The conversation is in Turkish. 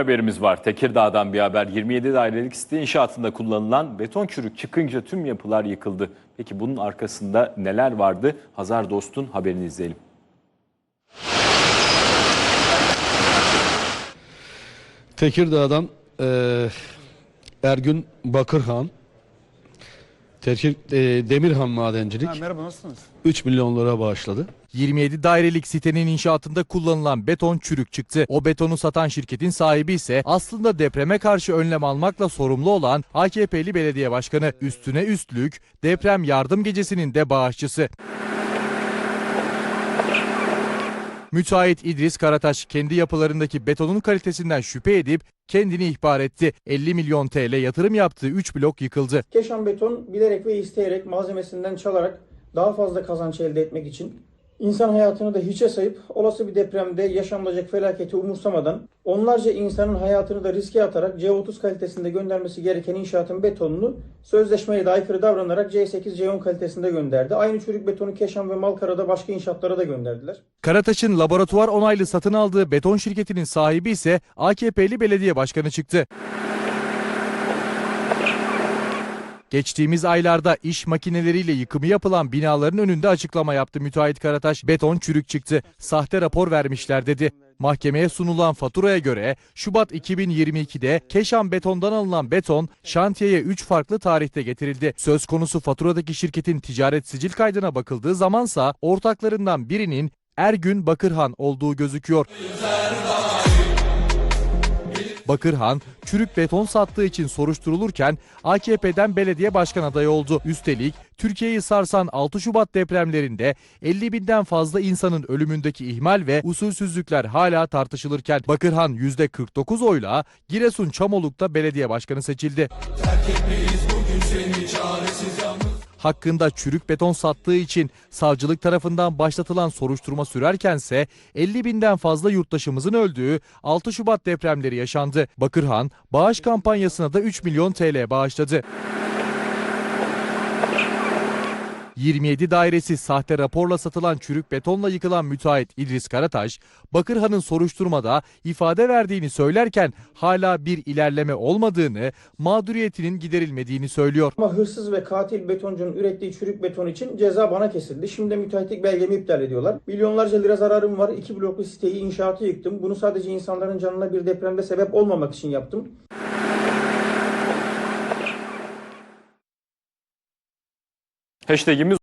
Haberimiz var. Tekirdağ'dan bir haber. 27 dairelik site inşaatında kullanılan beton çürük çıkınca tüm yapılar yıkıldı. Peki bunun arkasında neler vardı? Hazar Dost'un haberini izleyelim. Tekirdağ'dan eee Ergün Bakırhan, Tekir, eee, Demirhan Madencilik Ha, merhaba nasılsınız? 3 milyon lira bağışladı. 27 dairelik sitenin inşaatında kullanılan beton çürük çıktı. O betonu satan şirketin sahibi ise aslında depreme karşı önlem almakla sorumlu olan AKP'li belediye başkanı. Üstüne üstlük deprem yardım gecesinin de bağışçısı. Müteahhit İdris Karataş kendi yapılarındaki betonun kalitesinden şüphe edip kendini ihbar etti. 50 milyon TL yatırım yaptığı 3 blok yıkıldı. Keşan Beton bilerek ve isteyerek malzemesinden çalarak daha fazla kazanç elde etmek için insan hayatını da hiçe sayıp olası bir depremde yaşanacak felaketi umursamadan onlarca insanın hayatını da riske atarak C30 kalitesinde göndermesi gereken inşaatın betonunu sözleşmeye de aykırı davranarak C8 C10 kalitesinde gönderdi. Aynı çürük betonu Keşan ve Malkara'da başka inşaatlara da gönderdiler. Karataş'ın laboratuvar onaylı satın aldığı beton şirketinin sahibi ise AKP'li belediye başkanı çıktı. Geçtiğimiz aylarda iş makineleriyle yıkımı yapılan binaların önünde açıklama yaptı müteahhit Karataş. Beton çürük çıktı. Sahte rapor vermişler dedi. Mahkemeye sunulan faturaya göre Şubat 2022'de Keşan Beton'dan alınan beton şantiyeye 3 farklı tarihte getirildi. Söz konusu faturadaki şirketin ticaret sicil kaydına bakıldığı zamansa ortaklarından birinin Ergün Bakırhan olduğu gözüküyor. Bakırhan, çürük beton sattığı için soruşturulurken AKP'den belediye başkan adayı oldu. Üstelik Türkiye'yi sarsan 6 Şubat depremlerinde 50 binden fazla insanın ölümündeki ihmal ve usulsüzlükler hala tartışılırken Bakırhan %49 oyla Giresun Çamoluk'ta belediye başkanı seçildi. Hakkında çürük beton sattığı için savcılık tarafından başlatılan soruşturma sürerkense 50 binden fazla yurttaşımızın öldüğü 6 Şubat depremleri yaşandı. Bakırhan bağış kampanyasına da 3 milyon TL bağışladı. 27 dairesi sahte raporla satılan çürük betonla yıkılan müteahhit İdris Karataş, Bakırhan'ın soruşturmada ifade verdiğini söylerken hala bir ilerleme olmadığını, mağduriyetinin giderilmediğini söylüyor. Ama hırsız ve katil betoncunun ürettiği çürük beton için ceza bana kesildi. Şimdi de müteahhitlik belgemi iptal ediyorlar. Milyonlarca lira zararım var. İki bloklu siteyi inşaatı yıktım. Bunu sadece insanların canına bir depremde sebep olmamak için yaptım. Hashtagimiz